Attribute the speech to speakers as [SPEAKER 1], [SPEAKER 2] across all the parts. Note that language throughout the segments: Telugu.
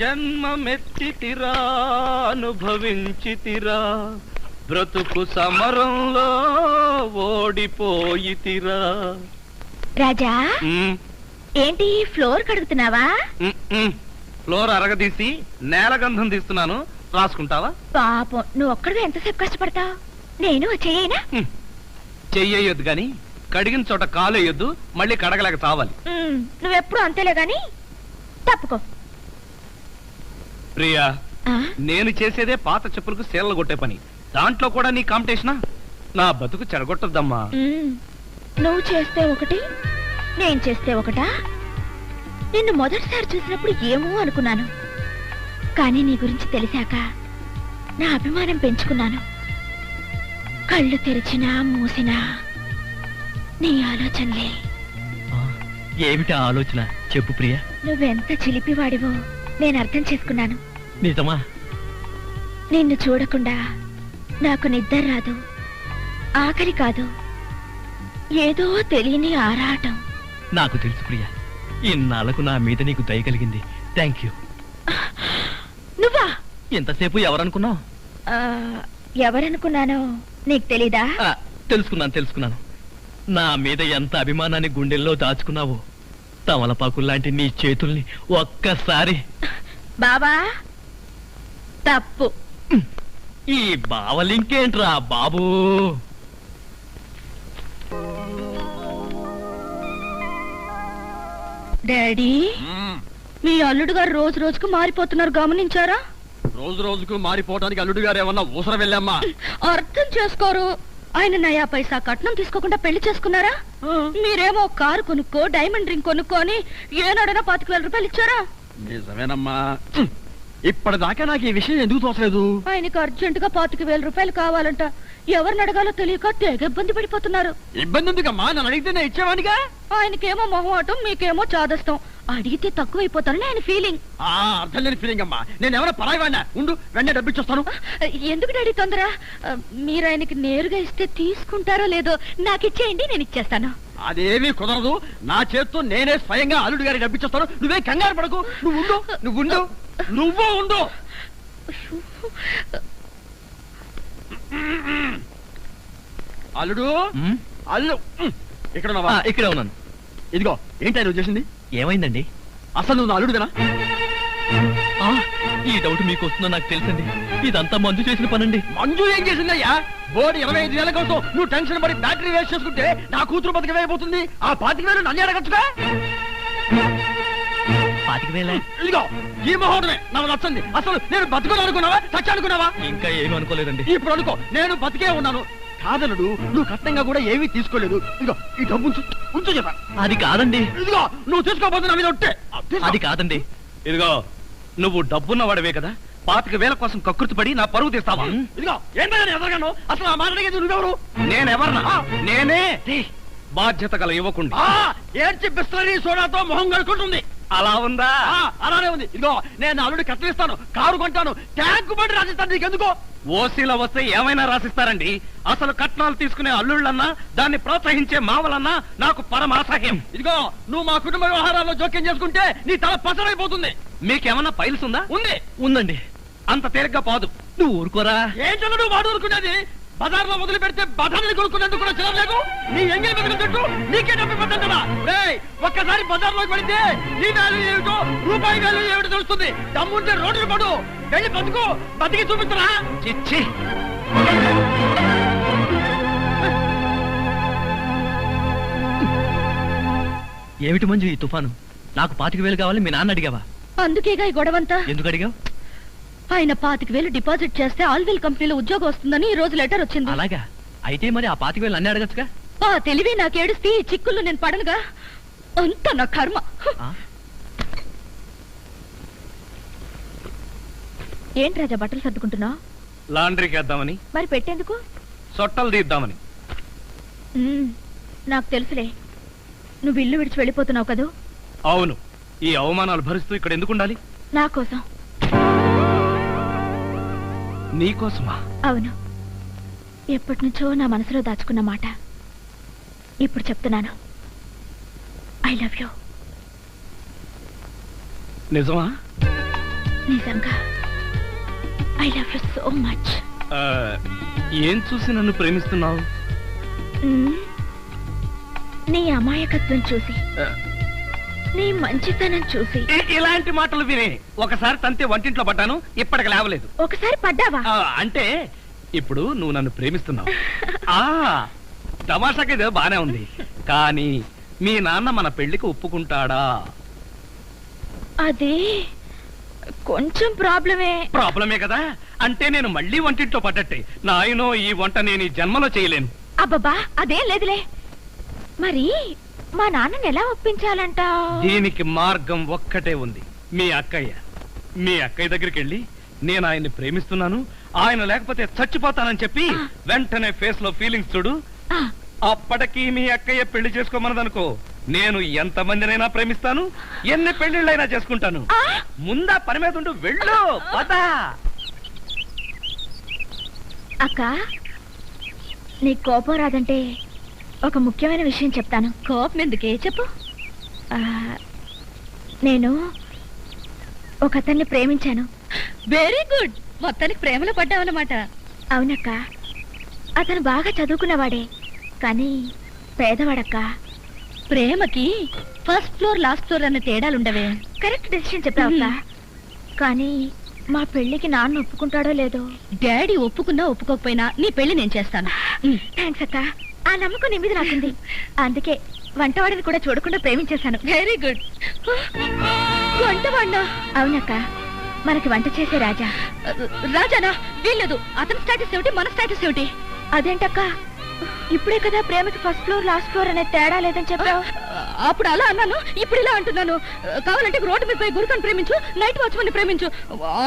[SPEAKER 1] జన్మమెత్తితిరా అనుభవించితిరా బ్రతుకు సమరంలో ఓడిపోయితిరా.
[SPEAKER 2] రాజా
[SPEAKER 1] ఉమ్,
[SPEAKER 2] ఏంటి ఫ్లోర్ కడుగుతున్నావా?
[SPEAKER 1] ఉమ్, ఉమ్. ఫ్లోర్ అరగదీసి నేల గంధం తీస్తున్నాను. రాసుకుంటావా?
[SPEAKER 2] పాపం నువ్వు ఒక్కడివే ఎంతసేపు కష్టపడతావు? నేను చెయ్యనా?
[SPEAKER 1] చెయ్యొద్దు గాని కడిగిన చోట కాలు వేయొద్దు మళ్ళీ కడగలేక చావాలి.
[SPEAKER 2] నువ్వెప్పుడు అంతేలే గాని? తప్పుకో.
[SPEAKER 1] ప్రియా నేను చేసేదే పాత చెప్పులకు సీలలు కొట్టే పని. దాంట్లో కూడా నీ కాంపిటీషనా? నా బతుకు చెడగొట్టద్దమ్మా.
[SPEAKER 2] ఉమ్, నువ్వు చేస్తే ఒకటి నేను చేస్తే ఒకటా? నిన్ను మొదటిసారి చూసినప్పుడు ఏమో అనుకున్నాను. కానీ నీ గురించి తెలిసాక నా అభిమానం పెంచుకున్నాను. కళ్ళు తెరిచినా మూసినా నీ ఆలోచనలే.
[SPEAKER 3] ఏమిటి ఆలోచన? చెప్పు ప్రియ.
[SPEAKER 2] నువ్వెంత చిలిపివాడివో నేను అర్థం చేసుకున్నాను.
[SPEAKER 3] నిజమా?
[SPEAKER 2] నిన్ను చూడకుండా నాకు నిద్ర రాదు ఆఖరి కాదు ఏదో తెలియని ఆరాటం.
[SPEAKER 3] నాకు తెలుసు ప్రియ ఇన్నాళ్ళకు నా మీద నీకు దయ కలిగింది. థ్యాంక్ యూ
[SPEAKER 2] నువ్వా?
[SPEAKER 3] ఎంతసేపు ఎవరనుకున్నావు?
[SPEAKER 2] ఎవరనుకున్నానో నీకు తెలీదా?
[SPEAKER 3] తెలుసుకున్నాను తెలుసుకున్నాను. నా మీద ఎంత అభిమానాన్ని గుండెల్లో దాచుకున్నావో తమలపాకు లాంటి నీ చేతుల్ని ఒక్కసారి
[SPEAKER 2] బాబా తప్పు.
[SPEAKER 3] ఈ బావలింకేంట్రా బాబూ?
[SPEAKER 2] డాడీ మీ అల్లుడు గారు రోజు రోజుకు మారిపోతున్నారు గమనించారా?
[SPEAKER 1] రోజు రోజుకు మారిపోవడానికి అల్లుడు గారు ఏమన్నా ఊసర వెళ్ళామ్మా
[SPEAKER 2] అర్థం చేసుకోరు. ఆయన నయా పైసా కట్నం తీసుకోకుండా పెళ్ళి చేసుకున్నారా? మీరేమో కారు కొనుక్కో డైమండ్ రింగ్ కొనుక్కొని ఏనాడైనా పాతిక వేల రూపాయలు ఇచ్చారా?
[SPEAKER 1] నిజమేనమ్మా. ఇప్పటిదాకా నాకు ఈ విషయం ఎందుకు తోచలేదు?
[SPEAKER 2] ఆయనకు అర్జెంట్గా పాతిక వేల రూపాయలు కావాలంట. ఎవరిని అడగాలో తెలియక తెగ ఇబ్బంది పడిపోతున్నారు.
[SPEAKER 1] ఇబ్బంది ఎందుకమ్మా? నన్ను అడిగితే నేను ఇచ్చేవాడిగా?
[SPEAKER 2] ఆయనకేమో మొహమాటం మీకేమో చాదస్తం. అడిగితే తక్కువైపోతారని ఆయన ఫీలింగ్
[SPEAKER 1] ఆ అర్థం లేని ఫీలింగ్ అమ్మా. నేను ఎవరైనా పరాయి వాడినా ఉండు వెంటనే డబ్బిచ్చొస్తాను
[SPEAKER 2] ఎందుకు డాడీ తొందర? మీరు ఆయనకి నేరుగా ఇస్తే తీసుకుంటారో లేదో నాకు ఇచ్చేయండి నేను ఇచ్చేస్తాను.
[SPEAKER 1] అదేమీ కుదరదు. నా చేత్తో నేనే స్వయంగా అల్లుడు గారికి డబ్బిచ్చేస్తాను నువ్వే కంగారు పడకు. నువ్వు ఉండు నువ్వు ఉండు. నువ్వు ఉండు. అల్లుడు? అల్లు. ఇక్కడ ఉన్నావా?
[SPEAKER 3] ఇక్కడే ఉన్నాను.
[SPEAKER 1] ఇదిగో ఏంటి నువ్వు చేసింది?
[SPEAKER 3] ఏమైందండి?
[SPEAKER 1] అసలు నువ్వు నా అల్లుడువేనా?
[SPEAKER 3] ఆ, ఈ డౌట్ మీకు వస్తుందో నాకు తెలుసండి. ఇదంతా మంజు చేసిన పనండి.
[SPEAKER 1] మంజు ఏం చేసిందయ్యా? బోర్డు ఇరవై ఐదు వేల కోసం నువ్వు టెన్షన్ పడి బ్యాటరీ వేస్ట్ చేసుకుంటే నా కూతురు బతికి వేయబోతుంది. ఆ పాతిక వేలు నన్ను అడగచ్చుగా?
[SPEAKER 3] పాతిక వేలే.
[SPEAKER 1] ఇదిగో ఈ మహోడమే నాకు నచ్చింది. అసలు నేను బతుకుని అనుకున్నావా? చచ్చి అనుకున్నావా?
[SPEAKER 3] ఇంకా ఏమీ అనుకోలేదండి.
[SPEAKER 1] ఇప్పుడు అనుకో నేను బతికే ఉన్నాను. కాదనుడు నువ్వు కష్టంగా కూడా ఏమీ తీసుకోలేదు. ఇదిగో ఈ డబ్బు ఉంచు ఉంచు చెప్పా.
[SPEAKER 3] అది కాదండి.
[SPEAKER 1] ఇదిగో నువ్వు తీసుకోబోతు నా మీద ఒట్టే.
[SPEAKER 3] అది కాదండి.
[SPEAKER 1] ఇదిగో నువ్వు డబ్బున్న వాడవే కదా. పాతిక వేల కోసం కకృతి పడి నా పరువు తీస్తావా? ఇదిగో ఏంటో ఎదరగాను? అసలు ఆ మాట అడిగేది నువ్వెవరు? నేనెవరన్నా నేనే. బాధ్యత గల యువకుండి ఏడ్చి బిస్లరీ సోడాతో మొహం కడుకుంటుంది అలా ఉందా? అలానే ఉంది. ఇదిగో నేను అల్లుడి కట్టలిస్తాను కారు కొంటాను. ట్యాంకు బండి రాసిస్తాను నీకెందుకో? ఓసీలో వస్తే ఏమైనా రాసిస్తారండి? అసలు కట్నాలు తీసుకునే అల్లుళ్ళన్నా దాన్ని ప్రోత్సహించే మావలన్నా నాకు పరమ అసహ్యం. ఇదిగో నువ్వు మా కుటుంబ వ్యవహారాల్లో జోక్యం చేసుకుంటే నీ తల పసరైపోతుంది. మీకేమన్నా ఫైల్స్ ఉందా? ఉంది.
[SPEAKER 3] ఉందండి.
[SPEAKER 1] అంత తేలిగ్గా పాదు.
[SPEAKER 3] నువ్వు ఊరుకోరా?
[SPEAKER 1] ఏంటో నువ్వు వాడు అనుకునేది బజార్లో మొదలు పెడితే బఠానీలు కొనుక్కునేందుకు కూడా చిరలేదు నీ ఎంగిలి బతుకుతుంటూ నీకే డబ్బు పడ్డా ఒక్కసారి బజార్లోకి పడితే నీ వాల్యూ ఏమిటో రూపాయి వాల్యూ ఏమిటో తెలుస్తుంది. దమ్ముంటే రోడ్లు పడు. వెళ్ళి బతుకు బతికి చూపించరా చిచ్చి.
[SPEAKER 3] ఏమిటి మంజు ఈ తుఫాను? నాకు పాతిక వేలు కావాలి మీ నాన్న అడిగావా?
[SPEAKER 2] అందుకేగా ఈ గొడవంతా?
[SPEAKER 3] ఎందుకు అడిగావు?
[SPEAKER 2] ఆయన పాతిక వేలు డిపాజిట్ చేస్తే ఆల్విల్ కంపెనీలో ఉద్యోగం వస్తుందని ఈ రోజు లెటర్ వచ్చింది.
[SPEAKER 3] అలాగా? అయితే మరి ఆ పాతిక వేలు అన్నీ అడగచ్చుగా?
[SPEAKER 2] ఆ తెలివి నాకేడిస్తే ఈ చిక్కులు నేను పడనుగా. అంత నా కర్మ? ఏంటి రాజా బట్టలు సర్దుకుంటున్నావు
[SPEAKER 1] లాండ్రీకి వేద్దామని
[SPEAKER 2] మరి పెట్టేందుకు?
[SPEAKER 1] సొట్టలు తీద్దామని.
[SPEAKER 2] ఉమ్, నాకు తెలుసులే. నువ్వు ఇల్లు విడిచి వెళ్ళిపోతున్నావు కదూ?
[SPEAKER 1] అవును ఈ అవమానాలు భరిస్తూ ఇక్కడ ఎందుకు ఉండాలి?
[SPEAKER 2] నా కోసం.
[SPEAKER 1] నీకోసమా?
[SPEAKER 2] అవును. ఎప్పటి నుంచో నా మనసులో దాచుకున్న మాట. ఇప్పుడు చెప్తున్నాను. I love you.
[SPEAKER 1] నిజమా?
[SPEAKER 2] నిజంగా. I love you so much.
[SPEAKER 4] ఏం చూసి నన్ను ప్రేమిస్తున్నావు?
[SPEAKER 2] నీ అమాయకత్వం చూసి. నీ మంచితనం చూసి.
[SPEAKER 4] ఇలాంటి మాటలు విని ఒకసారి తంతే వంటింట్లో పడ్డాను ఇప్పటికి లేవలేదు.
[SPEAKER 2] ఒకసారి పడ్డావా?
[SPEAKER 4] ఆ, అంటే ఇప్పుడు నువ్వు నన్ను ప్రేమిస్తున్నావు. ఆ తమాషాకి ఇదో బానే ఉంది. కానీ మీ నాన్న మన పెళ్ళికి ఒప్పుకుంటాడా?
[SPEAKER 2] అది కొంచెం ప్రాబ్లమే.
[SPEAKER 4] ప్రాబ్లమే కదా? అంటే నేను మళ్ళీ వంటింట్లో పడ్డట్టే. నాయనో ఈ వంట నేను ఈ జన్మలో చేయలేను.
[SPEAKER 2] అబ్బబ్బా అదేం లేదులే. మరి మా నాన్నని ఎలా ఒప్పించాలంట?
[SPEAKER 4] దీనికి మార్గం ఒక్కటే ఉంది. మీ అక్కయ్య. మీ అక్కయ్య దగ్గరికి వెళ్ళి నేను ఆయన్ని ప్రేమిస్తున్నాను ఆయన లేకపోతే చచ్చిపోతానని చెప్పి వెంటనే ఫేస్లో ఫీలింగ్స్ చూడు. అప్పటికి మీ అక్కయ్య పెళ్ళి చేసుకోమన్నదనుకో నేను ఎంత మందినైనా ప్రేమిస్తాను ఎన్ని పెళ్ళిళ్ళైనా చేసుకుంటాను. ముందా పని మీద ఉండు వెళ్ళు పద.
[SPEAKER 2] అక్క నీ కోపం రాదంటే ఒక ముఖ్యమైన విషయం చెప్తాను. కోపం ఎందుకే? చెప్పు. నేను ఒక అతన్ని ప్రేమించాను. వెరీ గుడ్ మొత్తానికి ప్రేమలో పడ్డావన్నమాట. అవునక్క. అతను బాగా చదువుకున్నవాడే. కానీ పేదవాడక్క. ప్రేమకి ఫస్ట్ ఫ్లోర్ లాస్ట్ ఫ్లోర్ అన్న తేడాలుండవే కరెక్ట్ డెసిషన్ చెప్పావక్క కానీ మా పెళ్ళికి నాన్న ఒప్పుకుంటాడో లేదో? డాడీ ఒప్పుకున్నా ఒప్పుకోకపోయినా నీ పెళ్ళి నేను చేస్తాను. థ్యాంక్స్ అక్క. ఆ నమ్మకం నీ మీద నాకుంది. అందుకే వంటవాడిని కూడా చూడకుండా ప్రేమించేశాను. వెరీ గుడ్ వంటవాడినా అవునక్క. మనకి వంట చేసే రాజా. రాజానా? వీల్లేదు. అతని స్టాటస్ ఏమిటి? మన స్టాటస్ ఏమిటి? అదేంటక్క? ఇప్పుడే కదా ప్రేమకి ఫస్ట్ ఫ్లోర్ లాస్ట్ ఫ్లోర్ అనే తేడా లేదని చెప్పావు. అప్పుడు అలా అన్నాను. ఇప్పుడు ఇలా అంటున్నాను. కావాలంటే రోడ్డు మీద పోయి గురుకని ప్రేమించు నైట్ వాచ్మన్ ప్రేమించు.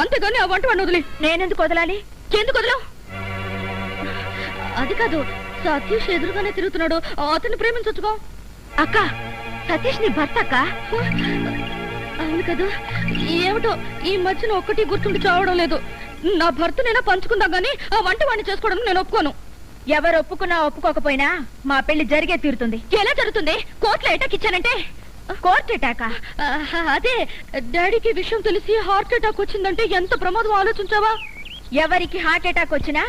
[SPEAKER 2] అంతేగాని ఆ వంట వాడిని వదిలే. నేనెందుకు వదలాలి? ఎందుకు వదలవు? అది కాదు. సతీష్ ఎదురుగానే తిరుగుతున్నాడు. అతన్ని ప్రేమించొచ్చుకో. అక్క సతీష్ నీ భర్త అక్క? అవును కదా. ఏమిటో ఈ మధ్యన ఒక్కటి గుర్తుండి చావడం లేదు. నా భర్తనైనా పంచుకుందాం గానీ ఆ వంట వాడిని చేసుకోవడం నేను ఒప్పుకోను. ఎవరు ఒప్పుకున్నా ఒప్పుకోకపోయినా మా పెళ్ళి జరిగే తీరుతుంది. ఎలా జరుగుతుంది? కోర్టులో అటాక్ ఇచ్చానంటే? Court attack? అదే డాడీకి విషయం తెలిసి హార్ట్ అటాక్ వచ్చిందంటే ఎంత ప్రమాదం ఆలోచించావా? ఎవరికి హార్ట్ అటాక్ వచ్చినా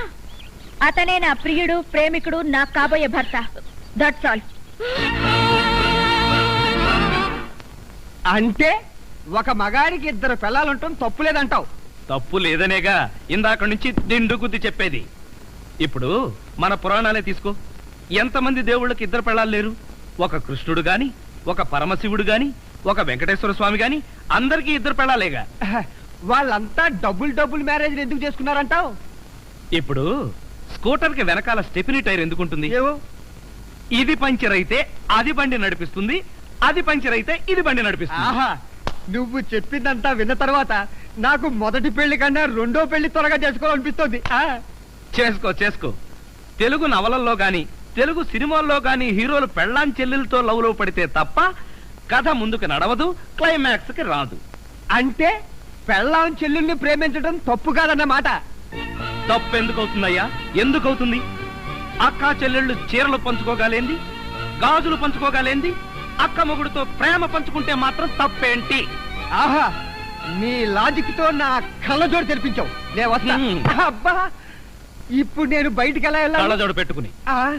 [SPEAKER 2] అతనే నా ప్రియుడు ప్రేమికుడు నా కాబోయే భర్త. దట్స్ ఆల్
[SPEAKER 5] అంటే ఒక మగాడికి ఇద్దరు పిల్లలుంటాం తప్పులేదంటావు.
[SPEAKER 4] తప్పు లేదనేగా ఇందాక నుంచి దిండు గుద్ది చెప్పేది. ఇప్పుడు మన పురాణాలే తీసుకో. ఎంతమంది దేవుళ్ళకి ఇద్దరు పెళ్ళాలు లేరు? ఒక కృష్ణుడు గాని ఒక పరమశివుడు గాని ఒక వెంకటేశ్వర స్వామి గాని అందరికీ ఇద్దరు పెళ్ళాలేగా
[SPEAKER 5] వాళ్ళంతా డబుల్ డబుల్ మ్యారేజ్ ఎందుకు చేసుకున్నారంటావు?
[SPEAKER 4] ఇప్పుడు స్కూటర్కి వెనకాల స్టెఫినీ టైర్ ఎందుకుంటుంది? ఇది పంచర్ అయితే అది బండి నడిపిస్తుంది అది పంచర్ అయితే ఇది బండి నడిపిస్తుంది.
[SPEAKER 5] ఆహా నువ్వు చెప్పిందంతా విన్న తర్వాత నాకు మొదటి పెళ్ళి కన్నా రెండో పెళ్ళి త్వరగా చేసుకోవాలనిపిస్తుంది ఆ,
[SPEAKER 4] చేసుకో చేసుకో. తెలుగు నవలల్లో గాని తెలుగు సినిమాల్లో గాని హీరోలు పెళ్ళాం చెల్లెలతో లవ్లో పడితే తప్ప కథ ముందుకు నడవదు క్లైమాక్స్కి రాదు.
[SPEAKER 5] అంటే పెళ్ళాం చెల్లుల్ని ప్రేమించడం తప్పు కాదన్నమాట.
[SPEAKER 4] తప్పు ఎందుకు అవుతుందయ్యా ఎందుకు అవుతుంది అక్క చెల్లెళ్ళు చీరలు పంచుకోగలేంది? గాజులు పంచుకోగలేంది? అక్క మొగుడుతో ప్రేమ పంచుకుంటే మాత్రం తప్పేంటి?
[SPEAKER 5] ఆహా నీ లాజిక్తో నా కళ్ళజోడు తెరిపించావు. నేను వస్తా. అబ్బా ఇప్పుడు నేను బయటికి ఎలా వెళ్ళాలి?
[SPEAKER 4] కళ్ళజోడు పెట్టుకుని.
[SPEAKER 5] ఆ,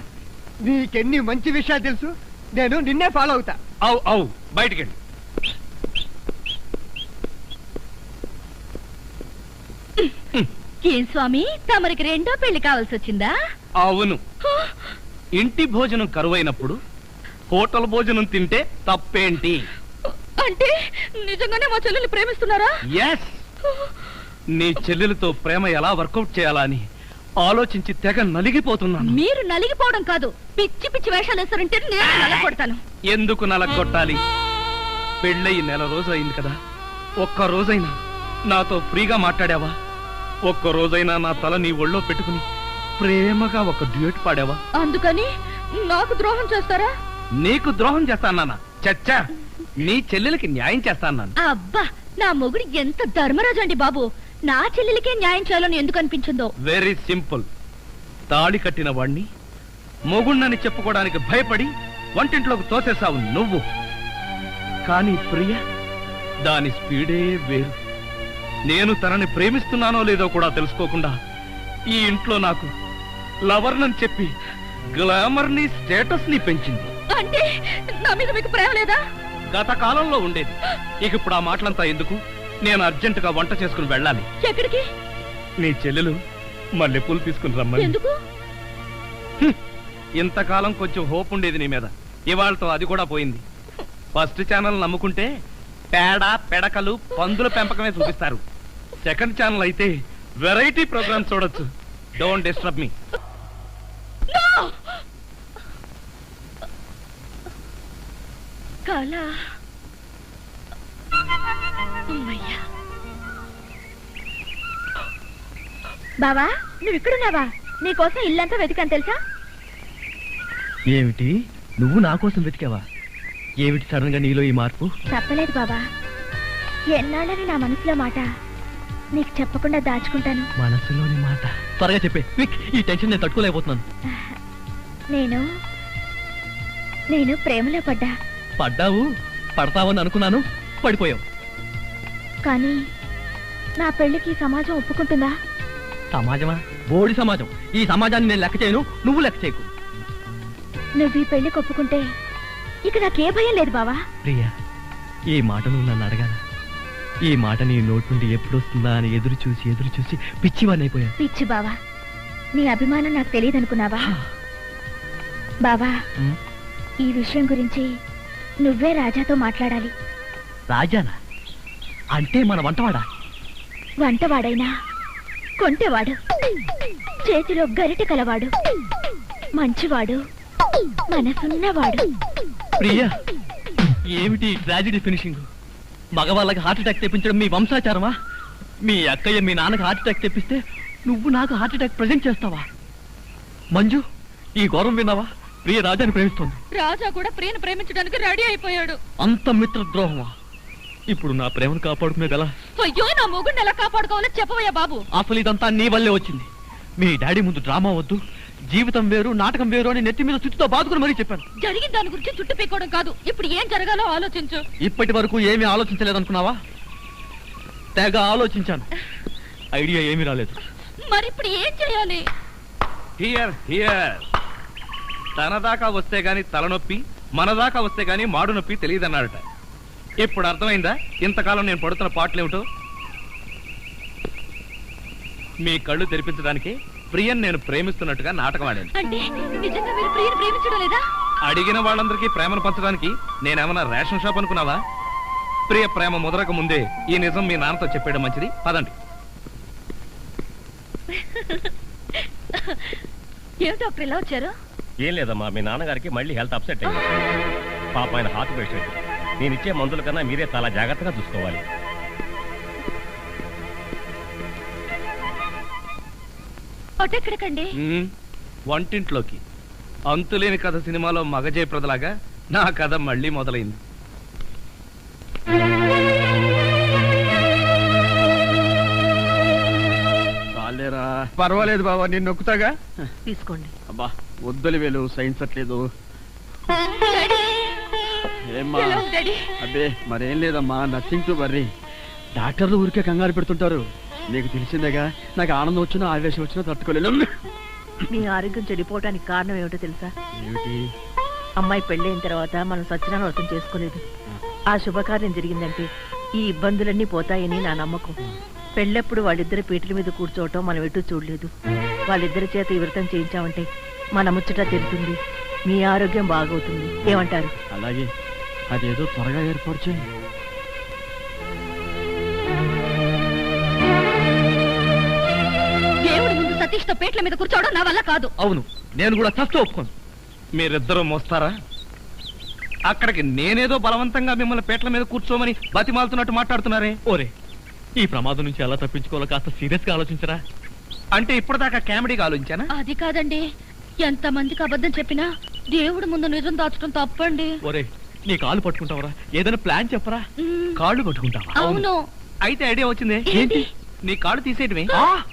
[SPEAKER 5] నీకెన్ని మంచి విషయాలు తెలుసు? నేను నిన్నే ఫాలో అవుతా.
[SPEAKER 4] అవు
[SPEAKER 2] ఏం స్వామి? తమరికి రెండో పెళ్ళి కావాల్సి వచ్చిందా
[SPEAKER 4] అవును ఇంటి భోజనం కరువైనప్పుడు హోటల్ భోజనం తింటే తప్పేంటి?
[SPEAKER 2] అంటే నిజంగానే మా చెల్లెల్ని ప్రేమిస్తున్నారా?
[SPEAKER 4] ఎస్ నీ చెల్లెలతో ప్రేమ ఎలా వర్కౌట్ చేయాలా అని ఆలోచించి తెగ నలిగిపోతున్నాను.
[SPEAKER 2] మీరు నలిగిపోవడం కాదు పిచ్చి పిచ్చి వేషాలు వేస్తారంటే నేను నలగొడతాను.
[SPEAKER 4] ఎందుకు నలగొట్టాలి? పెళ్ళయి నెల రోజు అయింది కదా ఒక్క రోజైనా నాతో ఫ్రీగా మాట్లాడావా? ఒక్క రోజైనా నా తల నీ ఒళ్ళో పెట్టుకుని ప్రేమగా ఒక డ్యూట్ పాడావా?
[SPEAKER 2] అందుకని నాకు ద్రోహం చేస్తారా?
[SPEAKER 4] నీకు ద్రోహం చేస్తానా చచ్చా. నీ చెల్లెలకి న్యాయం చేస్తాను
[SPEAKER 2] అబ్బా నా మొగుడు ఎంత ధర్మరాజు అండి బాబు. నా చెల్లెలికే న్యాయం చేయాలని ఎందుకు అనిపించిందో.
[SPEAKER 4] వెరీ సింపుల్ తాళి కట్టిన వాణ్ణి మొగుణ్ణని చెప్పుకోవడానికి భయపడి వంటింట్లోకి తోసేసావు నువ్వు. కానీ ప్రియ దాని స్పీడే వేరు. నేను తనని ప్రేమిస్తున్నానో లేదో కూడా తెలుసుకోకుండా ఈ ఇంట్లో నాకు లవర్నని చెప్పి గ్లామర్ని స్టేటస్ని పెంచింది.
[SPEAKER 2] అంటే నా మీద మీకు ప్రేమ లేదా?
[SPEAKER 4] గత కాలంలో ఉండేది. ఇక ఇప్పుడు ఆ మాటలంతా ఎందుకు? నేను అర్జెంటుగా వంట చేసుకుని వెళ్ళాలి.
[SPEAKER 2] ఎక్కడికి?
[SPEAKER 4] నీ చెల్లెలు మల్లెపూలు తీసుకుని రమ్మని.
[SPEAKER 2] ఎందుకు?
[SPEAKER 4] ఇంతకాలం కొంచెం హోప్ ఉండేది నీ మీద. ఇవాళతో అది కూడా పోయింది. ఫస్ట్ ఛానల్ నమ్ముకుంటే పేడ పెడకలు పందుల పెంపకమే చూపిస్తారు. సెకండ్ ఛానల్ అయితే వెరైటీ ప్రోగ్రామ్ చూడొచ్చు. డోంట్ డిస్టర్బ్ మీ
[SPEAKER 2] అమ్మయ్యా. బావా నువ్వు ఇక్కడున్నావా నీకోసం ఇల్లంతా వెతికాను తెలుసా?
[SPEAKER 3] ఏమిటి? నువ్వు నా కోసం వెతికావా? ఏమిటి సడన్గా నీలో ఈ మార్పు?
[SPEAKER 2] తప్పలేదు బాబా ఎన్నాళ్ళని నా మనసులో మాట? నీకు చెప్పకుండా దాచుకుంటాను.
[SPEAKER 3] మనసులోని మాట. త్వరగా చెప్పే. క్విక్ ఈ టెన్షన్ నేను తట్టుకోలేకపోతున్నాను.
[SPEAKER 2] నేను నేను ప్రేమలో పడ్డా.
[SPEAKER 3] పడ్డావు పడతావని అనుకున్నాను పడిపోయావు.
[SPEAKER 2] కానీ నా పెళ్ళికి సమాజం ఒప్పుకుంటుందా?
[SPEAKER 3] సమాజమా? బోడి సమాజం. ఈ సమాజాన్ని నేను లెక్క చేయను నువ్వు లెక్క చేయకు.
[SPEAKER 2] నువ్వు ఈ పెళ్ళికి ఒప్పుకుంటే ఇక నాకే భయం లేదు బావా.
[SPEAKER 3] ప్రియా ఈ మాట నువ్వు నన్ను అడగాల ఈ మాట నీ నోటి నుండి ఎప్పుడు వస్తుందా అని ఎదురు చూసి ఎదురు చూసి పిచ్చివాడిని అయిపోయాను
[SPEAKER 2] పిచ్చి బావా నీ అభిమానం నాకు తెలియదు అనుకున్నావా బావా ఈ విషయం గురించి నువ్వే రాజాతో మాట్లాడాలి.
[SPEAKER 3] రాజానా? అంటే మన వంటవాడా?
[SPEAKER 2] వంటవాడైనా కొంటెవాడు చేతిలో గరిటె కలవాడు మంచివాడు మనసున్నవాడు.
[SPEAKER 3] ప్రియా ఏమిటి ట్రాజిడీ ఫినిషింగ్ మగవాళ్ళకి హార్ట్ అటాక్ తెప్పించడం మీ వంశాచారమా? మీ అక్కయ్య మీ నాన్నకి హార్ట్ అటాక్ తెప్పిస్తే నువ్వు నాకు హార్ట్ అటాక్ ప్రజెంట్ చేస్తావా? మంజు ఈ ఘోరం విన్నావా? ప్రియ రాజాని ప్రేమిస్తోంది.
[SPEAKER 2] రాజా కూడా ప్రియను ప్రేమించడానికి రెడీ అయిపోయాడు.
[SPEAKER 3] అంత మిత్రద్రోహమా ఇప్పుడు నా ప్రేమను కాపాడుకునేది ఎలా?
[SPEAKER 2] అయ్యో నా మొగుడిని ఎలా కాపాడుకోవాలో చెప్పవయ్యా బాబు.
[SPEAKER 3] అసలు ఇదంతా నీ వల్లే వచ్చింది. మీ డాడీ ముందు డ్రామా వద్దు జీవితం వేరు నాటకం వేరు అని నెత్తి మీద చుట్టుతో బాదుకుని మరీ చెప్పాను.
[SPEAKER 2] జరిగిన దాని గురించి చుట్టు పీక్కోవడం కాదు. ఇప్పుడు ఏం జరగాలో ఆలోచించు.
[SPEAKER 3] ఇప్పటి వరకు ఏమీ ఆలోచించలేదనుకున్నావా? తెగ ఆలోచించాను. ఐడియా ఏమీ రాలేదు.
[SPEAKER 2] మరి ఇప్పుడు ఏం చేయాలి?
[SPEAKER 4] హియర్ హియర్ తన దాకా వస్తే గాని తలనొప్పి మన దాకా వస్తే గాని మాడు నొప్పి తెలియదన్నాడట ఇప్పుడు అర్థమైందా? ఇంతకాలం నేను పడుతున్న పాటలేమిటో? మీ కళ్ళు తెరిపించడానికి ప్రియన్ నేను ప్రేమిస్తున్నట్టుగా నాటకం ఆడాను.
[SPEAKER 2] అంటే నిజంగా మీరు ప్రియను ప్రేమించడం లేదా?
[SPEAKER 4] అడిగిన వాళ్ళందరికీ ప్రేమను పంచడానికి నేనేమన్నా రేషన్ షాప్ అనుకున్నావా? ప్రియ ప్రేమ ముదరక ముందే ఈ నిజం మీ నాన్నతో చెప్పేయడం మంచిది. పదండి.
[SPEAKER 2] ఏం డాక్టర్ ఇలా వచ్చారు?
[SPEAKER 6] ఏం లేదమ్మా మీ నాన్నగారికి మళ్ళీ హెల్త్ అప్సెట్ అయింది. పాప ఆయన హార్ట్ పేషెంట్. నేను ఇచ్చే మందుల కన్నా మీరే చాలా జాగ్రత్తగా చూసుకోవాలి.
[SPEAKER 4] వంటింట్లోకి. అంతులేని కథ సినిమాలో మగజయప్రదలాగా నా కథ మళ్ళీ మొదలైంది.
[SPEAKER 5] చాలేరా. పర్వాలేదు బాబా నేను నొక్కుతాగా?
[SPEAKER 2] తీసుకోండి.
[SPEAKER 5] అబ్బా వద్దులు వేలు సైన్స్ అట్లేదు. ఏమ్మా? అబ్బే మరేం లేదమ్మా నథింగ్ టు వర్రీ. డాక్టర్లు ఊరికే కంగారు పెడుతుంటారు. నీకు తెలిసిందేగా నాకు ఆనందం వచ్చినా ఆవేశం వచ్చినా తట్టుకోలేను.
[SPEAKER 7] మీ ఆరోగ్యం చెడిపోవటానికి కారణం ఏమిటో తెలుసా?
[SPEAKER 5] ఏమిటి?
[SPEAKER 7] అమ్మాయి పెళ్ళైన తర్వాత మనం సత్యనారాయణ వ్రతం చేసుకోలేదు. ఆ శుభకార్యం జరిగిందంటే ఈ ఇబ్బందులన్నీ పోతాయని నా నమ్మకం. పెళ్ళప్పుడు వాళ్ళిద్దరి పీటల మీద కూర్చోవటం మనం ఎటు చూడలేదు. వాళ్ళిద్దరి చేత ఈ వ్రతం చేయించామంటే మన ముచ్చట తెలుస్తుంది. మీ ఆరోగ్యం బాగవుతుంది. ఏమంటారు?
[SPEAKER 5] అలాగే. అదేదో త్వరగా ఏర్పాటు చేయి.
[SPEAKER 2] దేవుడి ముందు సతీష్తో పేట్ల మీద కూర్చోవడం నా వల్ల కాదు.
[SPEAKER 3] అవును నేను కూడా చస్తూ ఒప్పుకోను.
[SPEAKER 4] మీరిద్దరూ మోస్తారా? అక్కడికి నేనేదో బలవంతంగా మిమ్మల్ని పేట్ల మీద కూర్చోమని బతిమాలుతున్నట్టు మాట్లాడుతున్నారే?
[SPEAKER 3] ఓరే ఈ ప్రమాదం నుంచి ఎలా తప్పించుకోవాలో కాస్త సీరియస్గా ఆలోచించరా.
[SPEAKER 4] అంటే ఇప్పటిదాకా కామెడీగా ఆలోచించానా?
[SPEAKER 2] అది కాదండి ఎంత మందికి అబద్ధం చెప్పినా దేవుడి ముందు నిజం దాచడం తప్పండి.
[SPEAKER 3] ఓరే నీ కాలు పట్టుకుంటావరా? ఏదైనా ప్లాన్ చెప్పరా.
[SPEAKER 4] కాళ్ళు పట్టుకుంటావా
[SPEAKER 2] అవును.
[SPEAKER 4] అయితే ఐడియా వచ్చింది.
[SPEAKER 2] ఏంటి?
[SPEAKER 4] నీ కాళ్ళు తీసేయటమే?
[SPEAKER 3] ఆ!